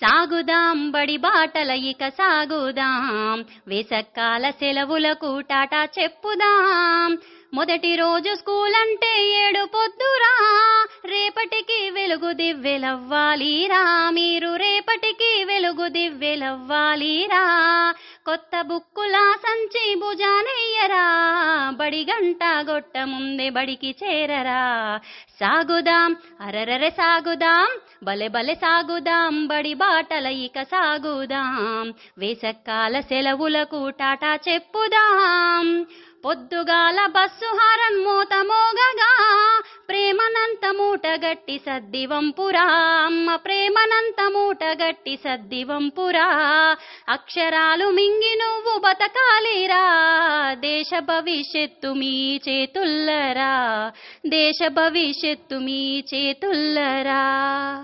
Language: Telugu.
సాగుదాం బడి బాటల ఇక సాగుదాం. వేసక్కాల సెలవులకు టాటా చెప్పుదాం. మొదటి రోజు స్కూల్ అంటే ఏడు పొద్దురా. రేపటికి వెలుగు దివ్వెలవ్వాలిరా మీరు రేపటికి వెలుగు దివ్వెలవ్వాలిరా కొత్త బుక్కులా సంచి భుజానెయ్యరా. బడి గంట గొట్ట ముందే బడికి చేరరా. సాగుదాం అరరరే సాగుదాం. బలె బలె సాగుదాం బడి బాటల ఇక సాగుదాం. వేసక్కాల సెలవులకు టాటా చెప్పుదాం. పొద్దుగాల బస్సు హారన్ మూత మోగగా ప్రేమనంత మూటగట్టి సద్ది వంపురా అమ్మ ప్రేమనంత మూటగట్టి సద్ది వంపురా అక్షరాలు మింగి నువ్వు బతకాలిరా. దేశ భవిష్యత్తు మీ చేతుల్లరా. దేశ భవిష్యత్తు మీ చేతుల్లరా.